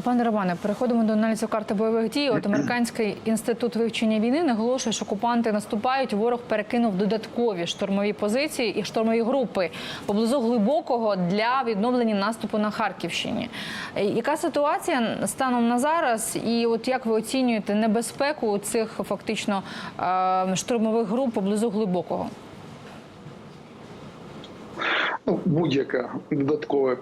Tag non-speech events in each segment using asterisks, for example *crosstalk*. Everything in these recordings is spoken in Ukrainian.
Пане Романе, переходимо до аналізу карти бойових дій. От американський інститут вивчення війни наголошує, що окупанти наступають. Ворог перекинув додаткові штурмові позиції і штурмові групи поблизу глибокого для відновлення наступу на Харківщині. Е, Яка ситуація станом на зараз? І от як ви оцінюєте небезпеку цих фактично е, штурмових груп поблизу глибокого? Ну, будь-яке додаткове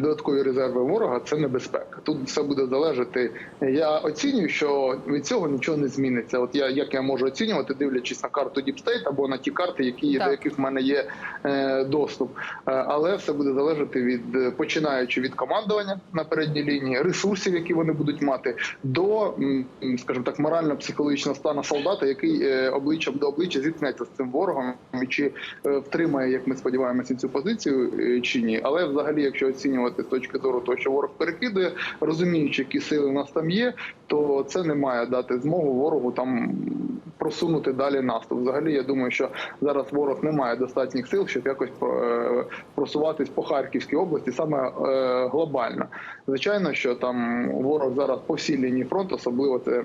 додаткові резерви ворога це небезпека. Тут все буде залежати. Я оцінюю, що від цього нічого не зміниться. От я як я можу оцінювати, дивлячись на карту State або на ті карти, які Так. до яких в мене є е, доступ. Е, але все буде залежати від починаючи від командування на передній лінії, ресурсів, які вони будуть мати, до скажімо так, морально-психологічного стану солдата, який е, обличчям до обличчя зіткнеться з цим ворогом, і чи втримає, як ми сподіваємося, цю позицію е, чи ні. Але взагалі, якщо оцінювати з точки зору того, що ворог перекидує, розуміючи, які сили у нас там є, то це не має дати змогу ворогу там просунути далі наступ. Взагалі, я думаю, що зараз ворог не має достатніх сил, щоб якось е, просуватись по Харківській області саме е, глобально. Звичайно, що там ворог зараз по всій лінії фронту, особливо це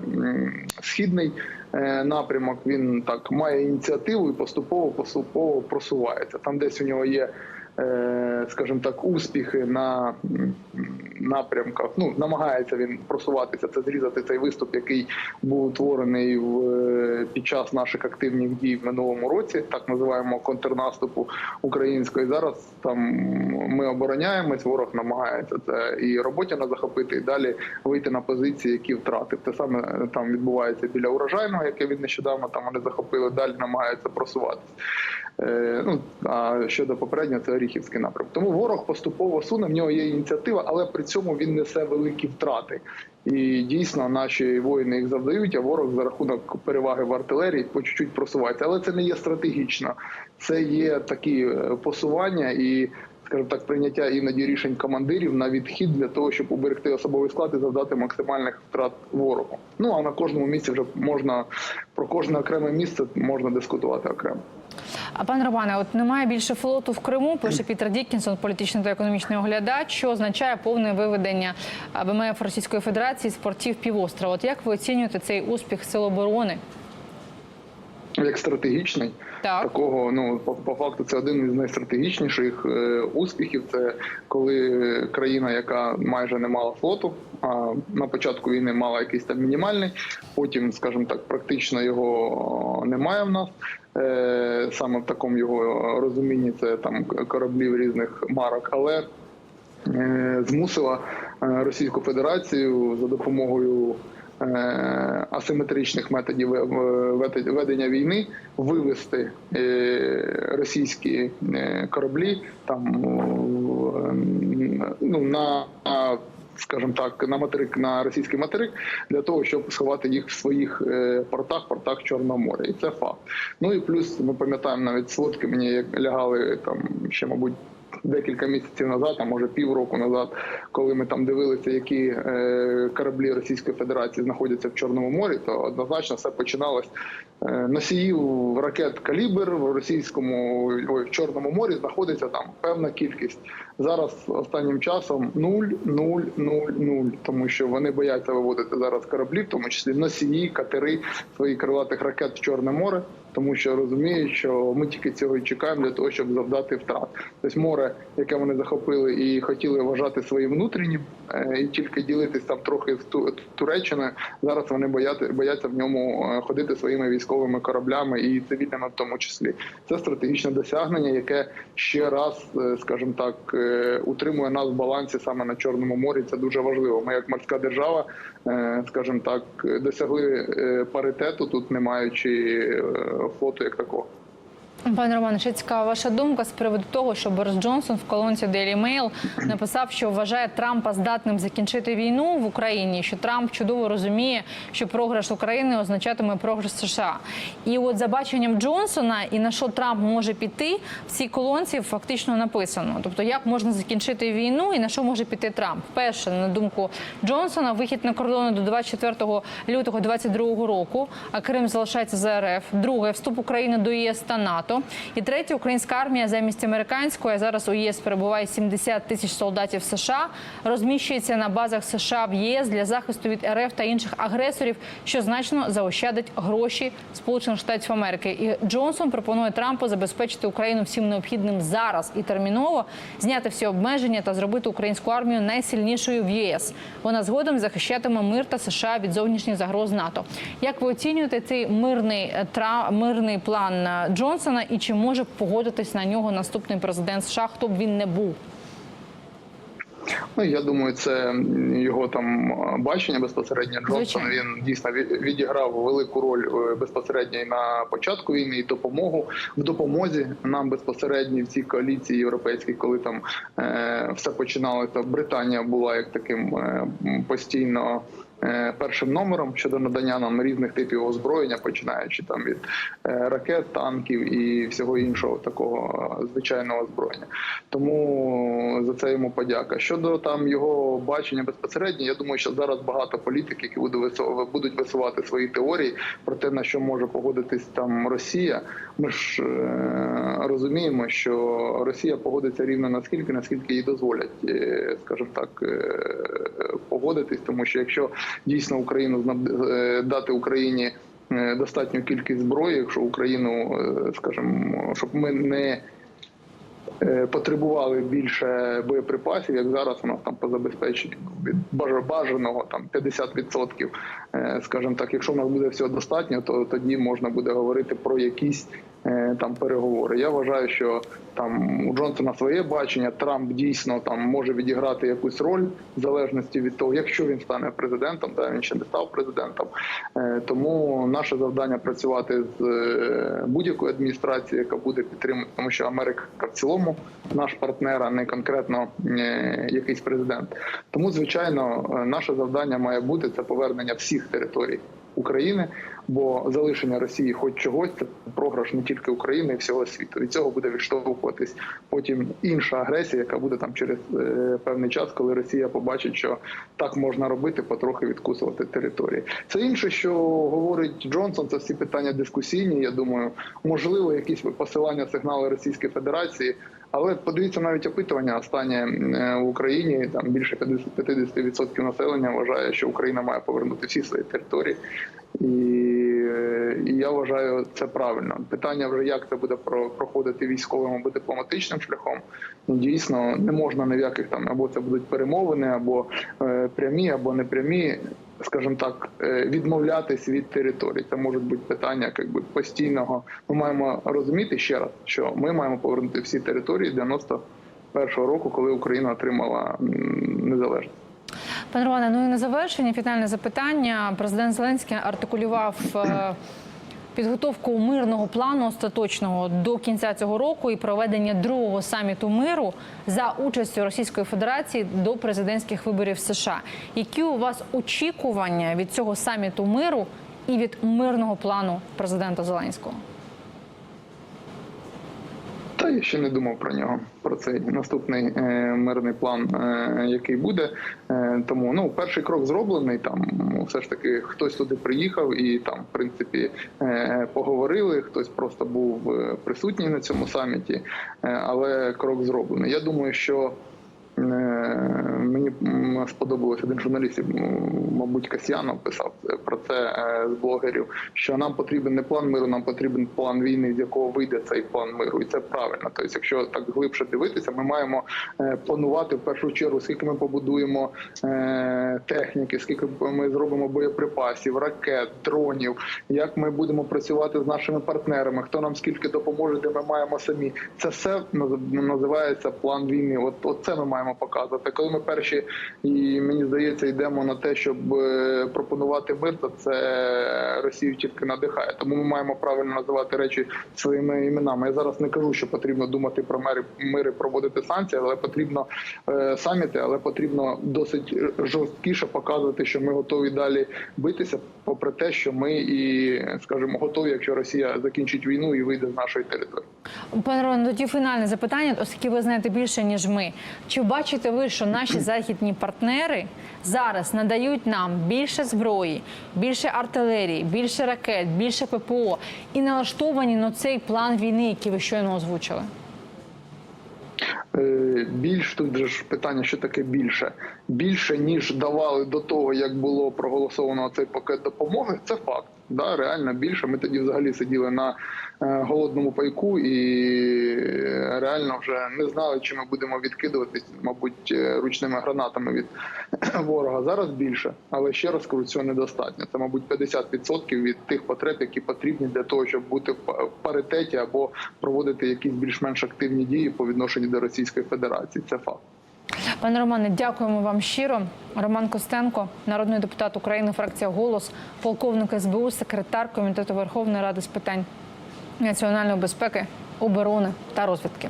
східний напрямок. Він так має ініціативу і поступово поступово просувається. Там десь у нього є. Е, Скажімо так, успіхи на напрямках. Ну намагається він просуватися. Це зрізати цей виступ, який був утворений в е, під час наших активних дій в минулому році, так називаємо контрнаступу української. Зараз там ми обороняємось, ворог намагається це і роботяно захопити, і далі вийти на позиції, які втратив. Те саме е, там відбувається біля урожайного, яке він нещодавно там вони захопили. Далі намагаються просуватися. Е, ну а щодо попереднього, це Оріхівський напрямок. Тому ворог поступово суне. В нього є ініціатива, але при цьому він несе великі втрати. І дійсно наші воїни їх завдають. А ворог за рахунок переваги в артилерії по чуть-чуть просувається. Але це не є стратегічно. Це є такі е, посування і. Скажімо так, прийняття іноді рішень командирів на відхід для того, щоб уберегти особовий склад і завдати максимальних втрат ворогу. Ну а на кожному місці вже можна про кожне окреме місце можна дискутувати окремо. А пане Романе, от немає більше флоту в Криму. Пише Пітер Діккінсон, політичний та економічний оглядач, що означає повне виведення ВМФ Російської Федерації з портів півострова. От як ви оцінюєте цей успіх сил оборони? Як стратегічний, Так. такого ну по, по факту це один із найстратегічніших е, успіхів. Це коли країна, яка майже не мала флоту, а на початку війни мала якийсь там мінімальний, потім, скажімо так, практично його немає в нас. Е, саме в такому його розумінні це там кораблів різних марок, але е, змусила е, Російську Федерацію за допомогою асиметричних методів е, ведення війни вивести е, російські е, кораблі там е, ну, на скажімо так, на материк на російський материк для того, щоб сховати їх в своїх е, портах, портах Чорного моря, і це факт. Ну і плюс ми пам'ятаємо навіть сводки мені як лягали там ще, мабуть. Декілька місяців назад, а може півроку назад, коли ми там дивилися, які е, кораблі Російської Федерації знаходяться в Чорному морі, то однозначно все починалось е, носіїв ракет калібр в російському ой, в Чорному морі знаходиться там певна кількість. Зараз останнім часом нуль, нуль, нуль, нуль, тому що вони бояться виводити зараз кораблі, в тому числі носії, катери своїх крилатих ракет в Чорне море, тому що розуміють, що ми тільки цього і чекаємо для того, щоб завдати втрат. Тобто море, яке вони захопили і хотіли вважати своїм внутрішнім, е, і тільки ділитись там трохи з Ту- Туреччиною. Зараз вони бояти, бояться в ньому е, ходити своїми військовими кораблями і цивільними в тому числі. Це стратегічне досягнення, яке ще раз, е, скажімо так, утримує нас в балансі саме на Чорному морі. Це дуже важливо. Ми, як морська держава, скажімо так, досягли паритету, тут не маючи флоту як такого. Пане Романе, ще цікава ваша думка з приводу того, що Борис Джонсон в колонці Daily Mail написав, що вважає Трампа здатним закінчити війну в Україні. Що Трамп чудово розуміє, що програш України означатиме програш США. І от за баченням Джонсона і на що Трамп може піти, в цій колонці фактично написано. Тобто, як можна закінчити війну і на що може піти Трамп. Перше, на думку Джонсона, вихід на кордони до 24 лютого 2022 року, а Крим залишається за РФ. Друге, вступ України до ЄС та НАТО. НАТО. І третє, українська армія замість американської а зараз у ЄС перебуває 70 тисяч солдатів США. Розміщується на базах США в ЄС для захисту від РФ та інших агресорів, що значно заощадить гроші Сполучених Штатів Америки. І Джонсон пропонує Трампу забезпечити Україну всім необхідним зараз і терміново зняти всі обмеження та зробити українську армію найсильнішою в ЄС. Вона згодом захищатиме мир та США від зовнішніх загроз НАТО. Як ви оцінюєте цей мирний е, мирний план е, Джонсона і чи може погодитись на нього наступний президент США, хто б він не був? Ну я думаю, це його там бачення безпосередньо. Звичайно. Він дійсно відіграв велику роль е, безпосередньо і на початку війни і допомогу в допомозі нам безпосередньо в цій коаліції європейській, коли там е, все починалося. Британія була як таким е, постійно. Е, Першим номером щодо надання нам різних типів озброєння, починаючи там від е, ракет, танків і всього іншого такого е, звичайного озброєння. Тому за це йому подяка. Щодо там його бачення безпосередньо, я думаю, що зараз багато політиків, які будуть вису- будуть висувати свої теорії про те, на що може погодитись там Росія. Ми ж розуміємо, що Росія погодиться рівно наскільки, наскільки їй дозволять, скажімо так, погодитись, тому що якщо дійсно Україну е, дати Україні е, достатню кількість зброї, якщо Україну, е, скажімо, щоб ми не потребували більше боєприпасів, як зараз у нас там по забезпеченню від бажаного там 50%, е, скажімо так, якщо в нас буде всього достатньо, то тоді можна буде говорити про якісь там переговори. Я вважаю, що там у Джонсона своє бачення. Трамп дійсно там може відіграти якусь роль в залежності від того, якщо він стане президентом, да він ще не став президентом. Е, Тому наше завдання працювати з е, будь-якою адміністрацією, яка буде підтримувати, тому що Америка в цілому наш партнер, а не конкретно е, якийсь президент. Тому, звичайно, е, наше завдання має бути це повернення всіх територій України, бо залишення Росії, хоч чогось, це програш не тільки України, і всього світу. Від цього буде відштовхуватись потім інша агресія, яка буде там через е, певний час, коли Росія побачить, що так можна робити, потрохи відкусувати території. Це інше, що говорить Джонсон. Це всі питання дискусійні. Я думаю, можливо, якісь посилання сигнали Російської Федерації. Але подивіться навіть опитування останнє е, в Україні. Там більше 50 50% населення вважає, що Україна має повернути всі свої території, і, е, і я вважаю це правильно. Питання вже як це буде про- проходити військовим або дипломатичним шляхом. Ну, дійсно не можна ні в яких там або це будуть перемовини, або е, прямі, або непрямі. Скажімо так, е, відмовлятись від територій. Це можуть бути питання якби постійного. Ми маємо розуміти ще раз, що ми маємо повернути всі території 91-го року, коли Україна отримала незалежність. Пане Романе, ну і на завершення фінальне запитання. Президент Зеленський артикулював е, підготовку мирного плану остаточного до кінця цього року і проведення другого саміту миру за участю Російської Федерації до президентських виборів США. Які у вас очікування від цього саміту миру і від мирного плану президента Зеленського? Та я ще не думав про нього. Про цей наступний е, мирний план, е, який буде. Е, тому ну перший крок зроблений. Там все ж таки хтось туди приїхав і там, в принципі, е, поговорили. Хтось просто був е, присутній на цьому саміті, е, але крок зроблений. Я думаю, що. Е, Мені сподобалось один журналіст, мабуть, Касьянов писав про це е, з блогерів. Що нам потрібен не план миру, нам потрібен план війни, з якого вийде цей план миру, і це правильно. Тобто, якщо так глибше дивитися, ми маємо е, планувати в першу чергу, скільки ми побудуємо е, техніки, скільки ми зробимо боєприпасів, ракет, дронів, як ми будемо працювати з нашими партнерами, хто нам скільки допоможе, де ми маємо самі. Це все називається план війни. От, от це ми маємо показувати. Коли ми перші і мені здається, йдемо на те, щоб е, пропонувати мир, то це Росію тільки надихає. Тому ми маємо правильно називати речі своїми іменами. Я зараз не кажу, що потрібно думати про мери мир і проводити санкції, але потрібно е, саміти, але потрібно досить жорсткіше показувати, що ми готові далі битися, попри те, що ми і скажімо готові, якщо Росія закінчить війну і вийде з нашої території. Пане Романе, тоді фінальне запитання, оскільки ви знаєте більше ніж ми. Чи бачите ви, що наші західні партнери зараз надають нам більше зброї, більше артилерії, більше ракет, більше ППО і налаштовані на цей план війни, який ви щойно озвучили? Е, Більш тут же ж питання, що таке більше. Більше ніж давали до того, як було проголосовано цей пакет допомоги. Це факт. Да, реально більше. Ми тоді взагалі сиділи на е, голодному пайку і реально вже не знали, чи ми будемо відкидуватись, мабуть, е, ручними гранатами від *clears throat* ворога. Зараз більше, але ще раз кажу, цього недостатньо. Це, мабуть, 50% від тих потреб, які потрібні для того, щоб бути в паритеті або проводити якісь більш-менш активні дії по відношенню до Російської Федерації. Це факт. Пане Романе, дякуємо вам щиро. Роман Костенко, народний депутат України, фракція Голос, полковник СБУ, секретар комітету Верховної Ради з питань національної безпеки, оборони та розвідки.